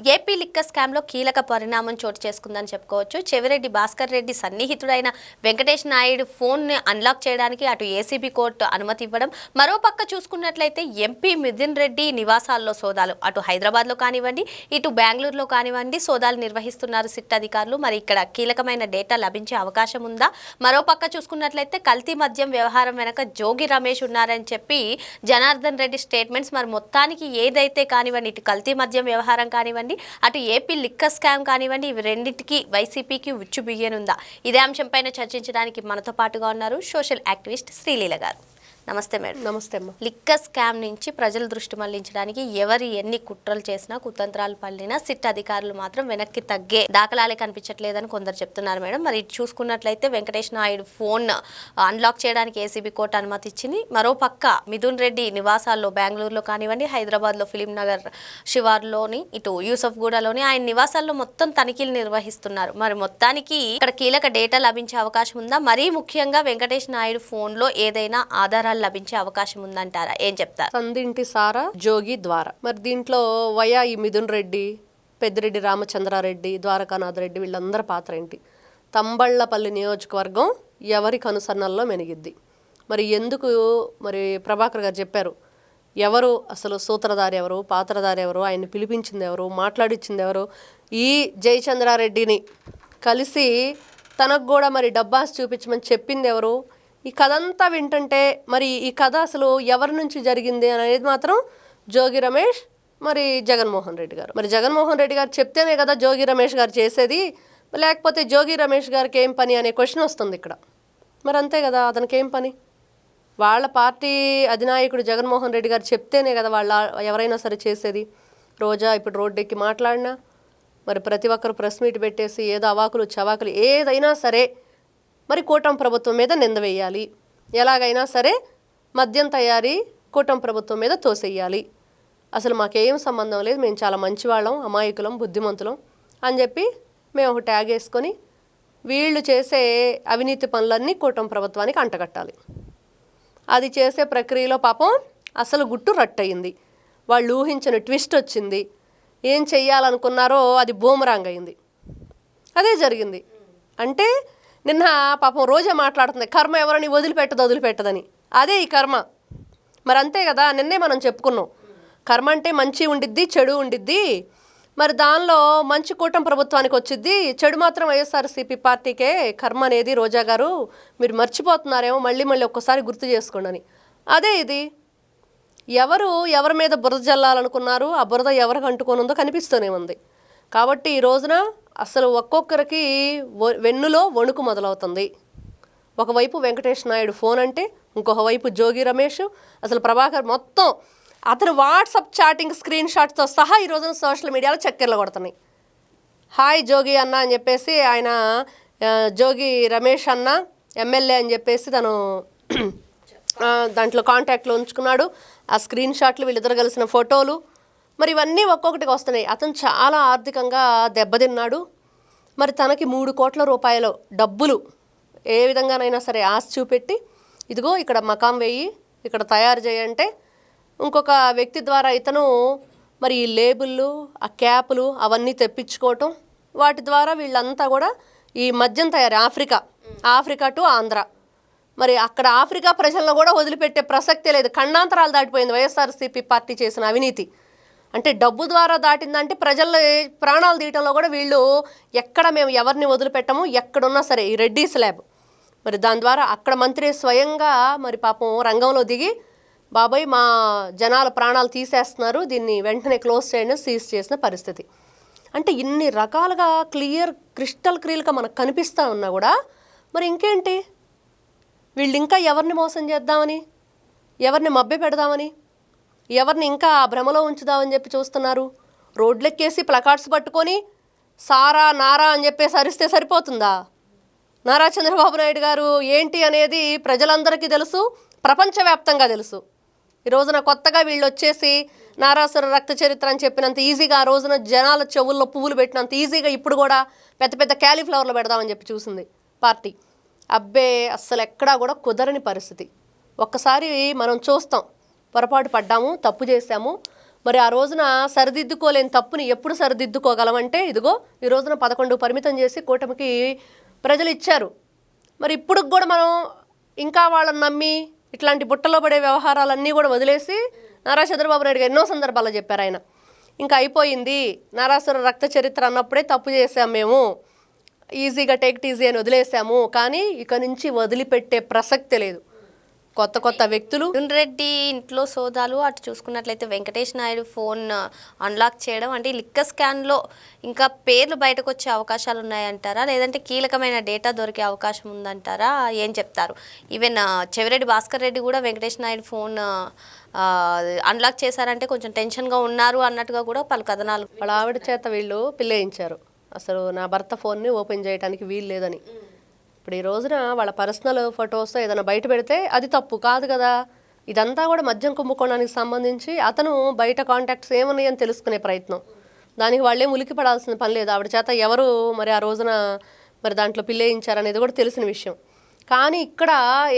AP liquor స్కామ్లో కీలక పరిణామం చోటు చేసుకుందని చెప్పుకోవచ్చు. చెవిరెడ్డి భాస్కర్ రెడ్డి సన్నిహితుడైన వెంకటేష్ నాయుడు ఫోన్ని అన్లాక్ చేయడానికి అటు ఏసీబీ కోర్టు అనుమతి ఇవ్వడం మరోపక్క చూసుకున్నట్లయితే ఎంపీ మిథున్ రెడ్డి నివాసాల్లో సోదాలు. అటు హైదరాబాద్లో కానివ్వండి ఇటు బెంగళూరులో కానివ్వండి సోదాలు నిర్వహిస్తున్నారు సిట్ అధికారులు. మరి ఇక్కడ కీలకమైన డేటా లభించే అవకాశం ఉందా? మరోపక్క చూసుకున్నట్లయితే కల్తీ మద్యం వ్యవహారం వెనక జోగి రమేష్ ఉన్నారని చెప్పి జనార్దన్ రెడ్డి స్టేట్మెంట్స్. మరి మొత్తానికి ఏదైతే కానివ్వండి ఇటు కల్తీ మద్యం వ్యవహారం కానివ్వండి అటు ఏపీ లిక్కర్ స్కామ్ కానివ్వండి ఇవి రెండింటికి వైసీపీకి ఉచ్చు బియ్యనుందా? ఇదే అంశంపైన చర్చించడానికి మనతో పాటుగా ఉన్నారు సోషల్ యాక్టివిస్ట్ శ్రీలీల గారు. నమస్తే మేడం. నమస్తే అమ్మ. లిక్కర్ స్కామ్ నుంచి ప్రజల దృష్టి మళ్ళించడానికి ఎవరు ఎన్ని కుట్రలు చేసినా కుతంత్రాలు పల్లినా సిట్ అధికారులు మాత్రం వెనక్కి తగ్గే దాఖలాలే కనిపించట్లేదని కొందరు చెప్తున్నారు మేడం. మరి ఇటు చూసుకున్నట్లయితే వెంకటేష్ నాయుడు ఫోన్ అన్లాక్ చేయడానికి ఏసీబీ కోర్టు అనుమతి ఇచ్చింది. మరో పక్క మిథున్ రెడ్డి నివాసాల్లో బెంగళూరులో కానివ్వండి హైదరాబాద్లో ఫిలిం నగర్ శివార్లోని ఇటు యూసఫ్గూడలోని ఆయన నివాసాల్లో మొత్తం తనిఖీలు నిర్వహిస్తున్నారు. మరి మొత్తానికి ఇక్కడ కీలక డేటా లభించే అవకాశం ఉందా? మరీ ముఖ్యంగా వెంకటేష్ నాయుడు ఫోన్లో ఏదైనా ఆధారాలు లభించే అవకాశం ఉందంటారా? ఏం చెప్తారు? సందింటి సారా జోగి ద్వారా. మరి దీంట్లో వయా ఈ మిథున్ రెడ్డి పెద్దిరెడ్డి రామచంద్రారెడ్డి ద్వారకానాథ్ రెడ్డి వీళ్ళందరి పాత్ర ఏంటి? తంబళ్ళపల్లి నియోజకవర్గం ఎవరి కనుసన్నల్లో మెనిగిద్ది? మరి ఎందుకు మరి ప్రభాకర్ గారు చెప్పారు ఎవరు అసలు సూత్రధారి ఎవరు పాత్రధారి ఎవరు ఆయన్ని పిలిపించింది ఎవరు మాట్లాడించింది ఎవరు? ఈ జయచంద్రారెడ్డిని కలిసి తనకు కూడా మరి డబ్బాస్ చూపించమని చెప్పింది ఎవరు? ఈ కథ అంతా వింటుంటే మరి ఈ కథ అసలు ఎవరి నుంచి జరిగింది అనేది మాత్రం జోగి రమేష్ మరి జగన్మోహన్ రెడ్డి గారు. మరి జగన్మోహన్ రెడ్డి గారు చెప్తేనే కదా జోగి రమేష్ గారు చేసేది. లేకపోతే జోగి రమేష్ గారికి ఏం పని అనే క్వశ్చన్ వస్తుంది ఇక్కడ. మరి అంతే కదా అతనికి ఏం పని? వాళ్ళ పార్టీ అధినాయకుడు జగన్మోహన్ రెడ్డి గారు చెప్తేనే కదా వాళ్ళ ఎవరైనా సరే చేసేది. రోజా ఇప్పుడు రోడ్డెక్కి మాట్లాడినా మరి ప్రతి ఒక్కరు ప్రెస్ మీట్ పెట్టేసి ఏదో అవాకులు చవాకులు ఏదైనా సరే మరి కూటమి ప్రభుత్వం మీద నింద వేయాలి. ఎలాగైనా సరే మద్యం తయారీ కూటమి ప్రభుత్వం మీద తోసేయాలి. అసలు మాకేం సంబంధం లేదు మేము చాలా మంచివాళ్ళం అమాయకులం బుద్ధిమంతులం అని చెప్పి మేము ఒక ట్యాగ్ వేసుకొని వీళ్ళు చేసే అవినీతి పనులన్నీ కూటమి ప్రభుత్వానికి అంటగట్టాలి. అది చేసే ప్రక్రియలో పాపం అసలు గుట్టు రట్టయింది. వాళ్ళు ఊహించిన ట్విస్ట్ వచ్చింది. ఏం చెయ్యాలనుకున్నారో అది బూమరాంగ్ అయింది. అదే జరిగింది. అంటే నిన్న పాపం రోజే మాట్లాడుతుంది కర్మ ఎవరిని వదిలిపెట్టదు వదిలిపెట్టదని. అదే ఈ కర్మ. మరి అంతే కదా నిన్నే మనం చెప్పుకున్నాం. కర్మ అంటే మంచి ఉండిద్ది చెడు ఉండిద్ది. మరి దానిలో మంచి కూటమి ప్రభుత్వానికి వచ్చిద్ది. చెడు మాత్రం వైఎస్ఆర్సీపీ పార్టీకే కర్మ అనేది రోజా గారు మీరు మర్చిపోతున్నారేమో మళ్ళీ మళ్ళీ ఒక్కసారి గుర్తు చేసుకోండి అదే ఇది. ఎవరు ఎవరి మీద బురద జల్లాలనుకున్నారు ఆ బురద ఎవరికి అంటుకొని ఉందో కనిపిస్తూనే ఉంది. కాబట్టి ఈ రోజున అసలు ఒక్కొక్కరికి వెన్నులో వణుకు మొదలవుతుంది. ఒకవైపు వెంకటేష్ నాయుడు ఫోన్ అంటే ఇంకొక వైపు జోగి రమేష్ అసలు ప్రభాకర్ మొత్తం అతను వాట్సాప్ చాటింగ్ స్క్రీన్ షాట్స్తో సహా ఈ రోజున సోషల్ మీడియాలో చక్కెర్లు కొడుతున్నాయి. హాయ్ జోగి అన్న అని చెప్పేసి ఆయన జోగి రమేష్ అన్న ఎమ్మెల్యే అని చెప్పేసి తను దాంట్లో కాంటాక్ట్లో ఉంచుకున్నాడు. ఆ స్క్రీన్ షాట్లు వీళ్ళిద్దరు కలిసిన ఫోటోలు మరి ఇవన్నీ ఒక్కొక్కటికి వస్తున్నాయి. అతను చాలా ఆర్థికంగా దెబ్బతిన్నాడు. మరి తనకి మూడు కోట్ల రూపాయలు డబ్బులు ఏ విధంగానైనా సరే ఆశ చూపెట్టి ఇదిగో ఇక్కడ మకాం వేయి ఇక్కడ తయారు చేయంటే ఇంకొక వ్యక్తి ద్వారా ఇతను మరి ఈ లేబుళ్ళు ఆ క్యాపులు అవన్నీ తెప్పించుకోవటం వాటి ద్వారా వీళ్ళంతా కూడా ఈ మద్యం తయారు ఆఫ్రికా ఆఫ్రికా టు ఆంధ్ర. మరి అక్కడ ఆఫ్రికా ప్రజలను కూడా వదిలిపెట్టే ప్రసక్తే లేదు. ఖండాంతరాలు దాటిపోయింది. వైఎస్ఆర్సీపీ పార్టీ చేసిన అవినీతి. అంటే డబ్బు ద్వారా దాటిందంటే ప్రజల ప్రాణాలు తీయటంలో కూడా వీళ్ళు ఎక్కడ మేము ఎవరిని వదిలిపెట్టము ఎక్కడున్నా సరే ఈ రెడ్డి స్లాబ్ మరి దాని ద్వారా అక్కడ మంత్రి స్వయంగా మరి పాపం రంగంలో దిగి బాబాయ్ మా జనాల ప్రాణాలు తీసేస్తున్నారు దీన్ని వెంటనే క్లోజ్ చేయండి సీజ్ చేసిన పరిస్థితి. అంటే ఇన్ని రకాలుగా క్లియర్ క్రిస్టల్ క్రియలుగా మనకు కనిపిస్తూ ఉన్నా కూడా మరి ఇంకేంటి? వీళ్ళు ఇంకా ఎవరిని మోసం చేద్దామని? ఎవరిని మభ్య పెడదామని ఎవరిని ఇంకా ఆ భ్రమలో ఉంచుదామని చెప్పి చూస్తున్నారు. రోడ్లెక్కేసి ప్లకార్డ్స్ పట్టుకొని సారా నారా అని చెప్పేసి అరిస్తే సరిపోతుందా? నారా చంద్రబాబు నాయుడు గారు ఏంటి అనేది ప్రజలందరికీ తెలుసు ప్రపంచవ్యాప్తంగా తెలుసు. ఈ రోజున కొత్తగా వీళ్ళు వచ్చేసి నారాసుర రక్త చరిత్ర అని చెప్పినంత ఈజీగా ఆ రోజున జనాల చెవుల్లో పువ్వులు పెట్టినంత ఈజీగా ఇప్పుడు కూడా పెద్ద పెద్ద క్యాలీఫ్లవర్లు పెడదామని చెప్పి చూసింది పార్టీ. అబ్బే అస్సలు ఎక్కడా కూడా కుదరని పరిస్థితి. ఒక్కసారి మనం చూస్తాం. పొరపాటు పడ్డాము తప్పు చేశాము. మరి ఆ రోజున సరిదిద్దుకోలేని తప్పుని ఎప్పుడు సరిదిద్దుకోగలమంటే ఇదిగో ఈ రోజున పదకొండు పరిమితం చేసి కూటమికి ప్రజలు ఇచ్చారు. మరి ఇప్పుడు కూడా మనం ఇంకా వాళ్ళని నమ్మి ఇట్లాంటి బుట్టలో పడే వ్యవహారాలన్నీ కూడా వదిలేసి నారా చంద్రబాబు నాయుడు గారు ఎన్నో సందర్భాల్లో చెప్పారు ఆయన. ఇంకా అయిపోయింది నారాసుర రక్త చరిత్ర అన్నప్పుడే తప్పు చేసాం మేము. ఈజీగా టేక్ ఈజీ అని వదిలేసాము కానీ ఇక నుంచి వదిలిపెట్టే ప్రసక్తి లేదు. కొత్త కొత్త వ్యక్తులు. రెడ్డి ఇంట్లో సోదాలు అటు చూసుకున్నట్లయితే వెంకటేష్ నాయుడు ఫోన్ అన్లాక్ చేయడం అంటే లిక్క స్కాన్లో ఇంకా పేర్లు బయటకు వచ్చే అవకాశాలు ఉన్నాయంటారా? లేదంటే కీలకమైన డేటా దొరికే అవకాశం ఉందంటారా? ఏం చెప్తారు? ఈవెన్ ఆ, చెవిరెడ్డి భాస్కర్ రెడ్డి కూడా వెంకటేష్ నాయుడు ఫోన్ అన్లాక్ చేశారంటే కొంచెం టెన్షన్గా ఉన్నారు అన్నట్టుగా కూడా పలు కథనాలు. వాళ్ళ ఆవిడ చేత వీళ్ళు పిల్లేయించారు. అసలు నా భర్త ఫోన్ని ఓపెన్ చేయడానికి వీలు లేదని. ఇప్పుడు ఈ రోజున వాళ్ళ పర్సనల్ ఫొటోస్ ఏదైనా బయట పెడితే అది తప్పు కాదు కదా. ఇదంతా కూడా మద్యం కుంభకోణానికి సంబంధించి అతను బయట కాంటాక్ట్స్ ఏమున్నాయని తెలుసుకునే ప్రయత్నం. దానికి వాళ్ళే ఉలికి పడాల్సిన పని లేదు. ఆవిడ చేత ఎవరు మరి ఆ రోజున మరి దాంట్లో పిల్లేయించారనేది కూడా తెలిసిన విషయం. కానీ ఇక్కడ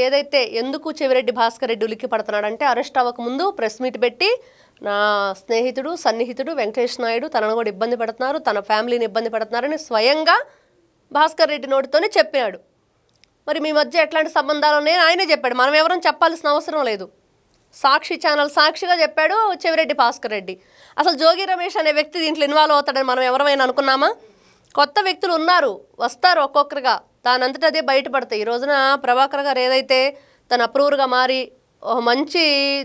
ఏదైతే ఎందుకు చెవిరెడ్డి భాస్కర్ రెడ్డి ఉలిక్కి పడుతున్నాడంటే అరెస్ట్ అవ్వకముందు ప్రెస్ మీట్ పెట్టి నా స్నేహితుడు సన్నిహితుడు వెంకటేష్ నాయుడు తనను కూడా ఇబ్బంది పెడుతున్నారు తన ఫ్యామిలీని ఇబ్బంది పెడుతున్నారని స్వయంగా భాస్కర్ రెడ్డి నోటితోనే చెప్పాడు. మరి మీ మధ్య ఎట్లాంటి సంబంధాలు ఉన్నాయని ఆయనే చెప్పాడు. మనం ఎవరైనా చెప్పాల్సిన అవసరం లేదు. సాక్షి ఛానల్ సాక్షిగా చెప్పాడు చెవిరెడ్డి భాస్కర్ రెడ్డి. అసలు జోగి రమేష్ అనే వ్యక్తి దీంట్లో ఇన్వాల్వ్ అవుతాడని మనం ఎవరమైనా అనుకున్నామా? కొత్త వ్యక్తులు ఉన్నారు వస్తారు ఒక్కొక్కరుగా. దానంతటా అదే బయటపడతాయి. ఈ రోజున ప్రభాకర్ గారు ఏదైతే తన అప్రూవర్గా మారి మంచి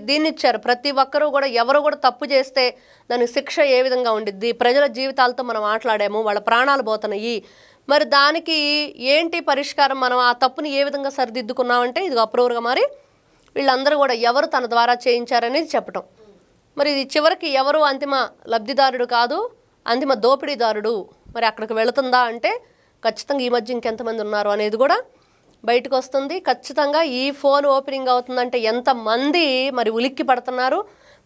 దీన్ని ఇచ్చారు ప్రతి ఒక్కరూ కూడా ఎవరు కూడా తప్పు చేస్తే దానికి శిక్ష ఏ విధంగా ఉండిద్ది? ప్రజల జీవితాలతో మనం మాట్లాడాము వాళ్ళ ప్రాణాలు పోతున్నాయి. మరి దానికి ఏంటి పరిష్కారం? మనం ఆ తప్పుని ఏ విధంగా సరిదిద్దుకున్నామంటే ఇది అప్రూవర్గా మరి వీళ్ళందరూ కూడా ఎవరు తన ద్వారా చేయించారనేది చెప్పటం. మరి ఇది చివరికి ఎవరు అంతిమ లబ్ధిదారుడు కాదు అంతిమ దోపిడీదారుడు. మరి అక్కడికి వెళుతుందా అంటే ఖచ్చితంగా ఈ మధ్య ఇంకెంతమంది ఉన్నారు అనేది కూడా బయటకు వస్తుంది. ఖచ్చితంగా ఈ ఫోన్ ఓపెనింగ్ అవుతుందంటే ఎంతమంది మరి ఉలిక్కి పడుతున్నారు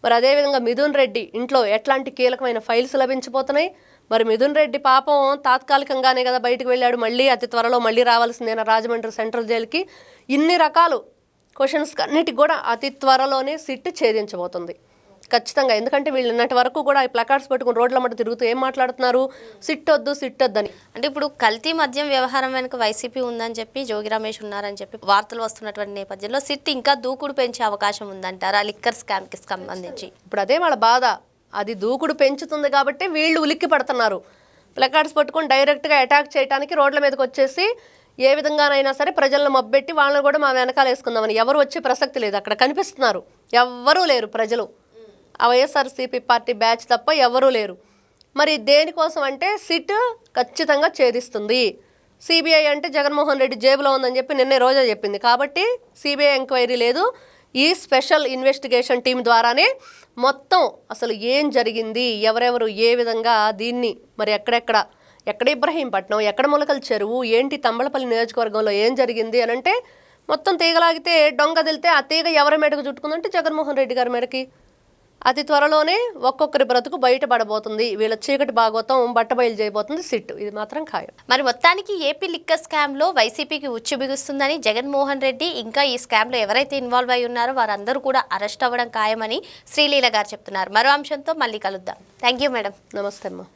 మరి అదేవిధంగా మిథున్ రెడ్డి ఇంట్లో ఎట్లాంటి కీలకమైన ఫైల్స్ లభించబోతున్నాయి. మరి మిథున్ రెడ్డి పాపం తాత్కాలికంగానే కదా బయటకు వెళ్ళాడు. మళ్ళీ అతి త్వరలో మళ్ళీ రావాల్సిందేనా రాజమండ్రి సెంట్రల్ జైలుకి. ఇన్ని రకాలు క్వశ్చన్స్ అన్నిటికి కూడా అతి త్వరలోనే సిట్ ఛేదించబోతుంది. ఖచ్చితంగా. ఎందుకంటే వీళ్ళు నిన్నటి వరకు కూడా ఈ ప్లకార్డ్స్ పట్టుకుని రోడ్ల మధ్య తిరుగుతూ ఏం మాట్లాడుతున్నారు? సిట్ వద్దు సిట్ వద్దని. అంటే ఇప్పుడు కల్తీ మద్యం వ్యవహారం వెనుక వైసీపీ ఉందని చెప్పి జోగి రమేష్ ఉన్నారని చెప్పి వార్తలు వస్తున్నటువంటి నేపథ్యంలో సిట్ ఇంకా దూకుడు పెంచే అవకాశం ఉందంటారా? లిక్కర్ స్కామ్కి సంబంధించి. ఇప్పుడు అదే వాళ్ళ బాధ. అది దూకుడు పెంచుతుంది కాబట్టి వీళ్ళు ఉలిక్కి పడుతున్నారు. ప్లకార్డ్స్ పట్టుకొని డైరెక్ట్గా అటాక్ చేయడానికి రోడ్ల మీదకి వచ్చేసి ఏ విధంగానైనా సరే ప్రజలను మబ్బెట్టి వాళ్ళని కూడా మా వెనకాల వేసుకుందామని ఎవరు వచ్చే ప్రసక్తి లేదు. అక్కడ కనిపిస్తున్నారు. ఎవ్వరూ లేరు ప్రజలు. ఆ వైఎస్ఆర్సీపీ పార్టీ బ్యాచ్ తప్ప ఎవరూ లేరు. మరి దేనికోసం అంటే సిట్ ఖచ్చితంగా ఛేదిస్తుంది. సిబిఐ అంటే జగన్మోహన్ రెడ్డి జేబులో ఉందని చెప్పి నిన్నే రోజా చెప్పింది. కాబట్టి సిబిఐ ఎంక్వైరీ లేదు. ఈ స్పెషల్ ఇన్వెస్టిగేషన్ టీం ద్వారానే మొత్తం అసలు ఏం జరిగింది ఎవరెవరు ఏ విధంగా దీన్ని మరి ఎక్కడెక్కడ ఎక్కడ ఇబ్రహీంపట్నం ఎక్కడ మొలకల చెరువు ఏంటి తంబళపల్లి నియోజకవర్గంలో ఏం జరిగింది అని అంటే మొత్తం తీగలాగితే డొంగ తెలితే ఆ తీగ ఎవరి మెడకు చుట్టుకుందంటే జగన్మోహన్ రెడ్డి గారి మేడకి. అతి త్వరలోనే ఒక్కొక్కరి బ్రతుకు బయటపడబోతుంది. వీళ్ళ చీకటి భాగవతం బట్టబయలు చేయబోతుంది సిట్ ఇది మాత్రం ఖాయం. మరి మొత్తానికి ఏపీ లిక్కర్ స్కామ్లో వైసీపీకి ఉచ్చు బిగుస్తుందని జగన్మోహన్ రెడ్డి ఇంకా ఈ స్కామ్లో ఎవరైతే ఇన్వాల్వ్ అయి ఉన్నారో వారందరూ కూడా అరెస్ట్ అవ్వడం ఖాయమని శ్రీలీల గారు చెప్తున్నారు. మరో అంశంతో మళ్ళీ కలుద్దాం. Thank you madam. నమస్తే అమ్మా.